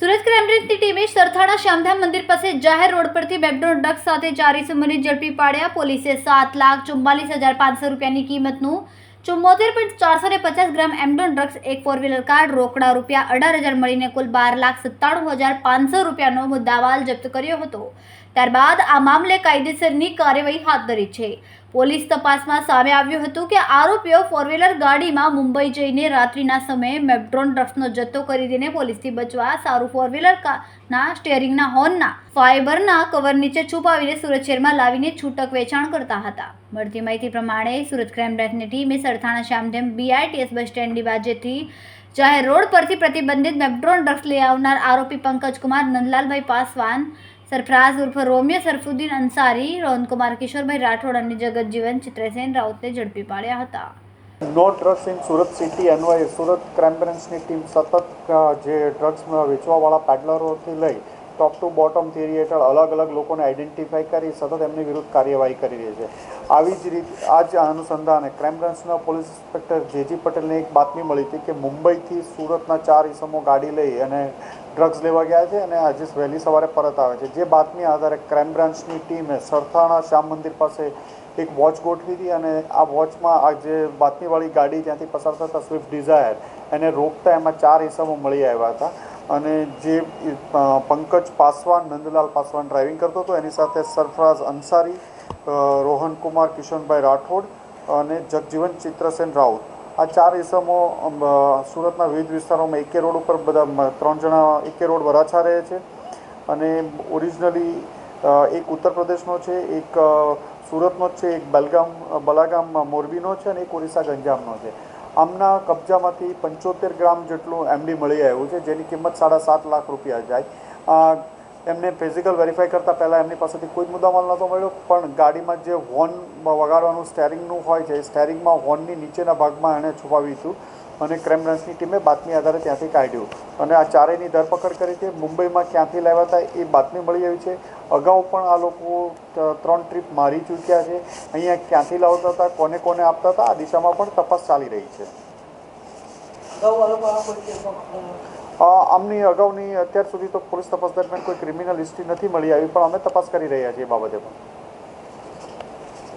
Surat crime ટીમે સરથાણા શ્યામધામ મંદિર પાસે જાહેર રોડ પરથી બેકડોર ડ્રગ્સ સાથે ચાર ઇસમોને ઝડપી પાડ્યા. પોલીસે સાત લાખ ચુમ્માલીસ હજાર પાંચસો રૂપિયાની કિંમતનું ચુમ્મોતેર પોઈન્ટ ચારસો ને પચાસ ગ્રામ એમડોન ડ્રગ્સ, એક ફોર વ્હીલર કાર્ડ રોકડા રૂપિયા અઢાર હજાર મળીને કુલ બાર લાખ સત્તાણું હજાર પાંચસો રૂપિયાનો મુદ્દાવાલ જપ્ત કર્યો હતો. ત્યારબાદ આ મામલે કાયદેસરની કાર્યવાહી હાથ ધરી છે. પોલીસ તપાસમાં સામે આવ્યું હતું કે આરોપીઓ ફોર વ્હીલર ગાડીમાં મુંબઈ જઈને રાત્રિના સમયે મેપ્ટ્રોન ડ્રગ્સનો જથ્થો ખરીદીને પોલીસથી બચવા, સારું ફોર વ્હીલર ના સ્ટેરિંગના હોર્નના ફાઇબરના કવર નીચે છુપાવીને સુરત શહેરમાં લાવીને છૂટક વેચાણ કરતા હતા. મળતી માહિતી પ્રમાણે સુરત ક્રાઇમ બ્રાન્ચની ટીમે સરથાણા, શ્યામધેમ બીઆરટીએસ બસ સ્ટેન્ડની બાજેથી જાહેર રોડ પરથી પ્રતિબંધિત મેપ્ટ્રોન ડ્રગ્સ લઈ આવનાર આરોપી પંકજ કુમાર નંદલાલભાઈ પાસવાન સરફરાઝ ઉર્ફ રોમિયો સરફુદ્દીન અંસારી, રોહનકુમાર કિશોરભાઈ રાઠોડ અને જગતજીવન ચિત્રસેન રાઉતને ઝડપી પાડ્યા હતા. No drugs in Surat city અન્વયે સુરત ક્રાઇમ બ્રાન્ચની ટીમ સતત જે ડ્રગ્સ વેચવાવાળા પેડલરોથી લઈ ટોપ ટુ બોટમ થિયરી હેઠળ અલગ અલગ લોકોને આઈડેન્ટિફાઈ કરી સતત એમની વિરુદ્ધ કાર્યવાહી કરી રહી છે. આવી જ રીત આ જ અનુસંધાને ક્રાઇમ બ્રાન્ચના પોલીસ ઇન્સ્પેક્ટર જેજી પટેલને એક બાતમી મળી હતી કે મુંબઈથી સુરતના ચાર ઇસમો ગાડી લઈ અને ડ્રગ્સ લેવા ગયા છે અને આજે વહેલી સવારે પરત આવે છે. જે બાતમી આધારે ક્રાઇમ બ્રાન્ચની ટીમે સરથાણા શ્યામ મંદિર પાસે એક વોચ ગોઠવી હતી અને આ વોચમાં આ જે બાતમીવાળી ગાડી ત્યાંથી પસાર થતા સ્વિફ્ટ ડિઝાયર એને રોકતા એમાં ચાર ઇસમો મળી આવ્યા હતા. અને જે પંકજ પાસવાન, નંદલાલ પાસવાન ડ્રાઇવિંગ કરતો હતો, એની સાથે સરફરાઝ અંસારી રોહન કુમાર કિશનભાઈ રાઠોડ અને જગજીવન ચિત્રસેન રાઉત. આ ચાર ઇસમો સુરતના વિવિધ વિસ્તારોમાં એકે રોડ ઉપર બધા ત્રણ જણા એકે રોડ વરાછા રહે છે અને ઓરિજિનલી એક ઉત્તર પ્રદેશનો છે, એક સુરતનો જ છે, એક બલગામ બલાગામ મોરબીનો છે અને એક ઓરિસ્સા ગંજામનો છે. આમના કબજામાંથી પંચોતેર ગ્રામ જેટલું એમડી મળી આવ્યું છે, જેની કિંમત સાડા સાત લાખ રૂપિયા જાય. એમને ફિઝિકલ વેરીફાઈ કરતાં પહેલાં એમની પાસેથી કોઈ જ મુદ્દામાલ નહોતો મળ્યો, પણ ગાડીમાં જે હોર્ન વગાડવાનું સ્ટેરિંગનું હોય છે સ્ટેરિંગમાં હોર્નની નીચેના ભાગમાં એણે છુપાવ્યું હતું. અને ક્રાઇમ બ્રાન્ચની ટીમે બાતમી આધારે ત્યાંથી કાઢ્યું. અને આ ચારેયની ધરપકડ કરી છે. મુંબઈમાં ક્યાંથી લાવ્યા હતા એ બાતમી મળી આવી છે. અગાઉ પણ આ લોકો ત્રણ ટ્રીપ મારી ચૂક્યા છે. અહીંયા ક્યાંથી લાવતા હતા કોને કોને આપતા હતા આ દિશામાં પણ તપાસ ચાલી રહી છે. આમની અગાઉની અત્યાર સુધી તો પોલીસ તપાસ દરમિયાન કોઈ ક્રિમિનલ હિસ્ટ્રી નથી મળી આવી પણ અમે તપાસ કરી રહ્યા છીએ એ બાબતે પણ.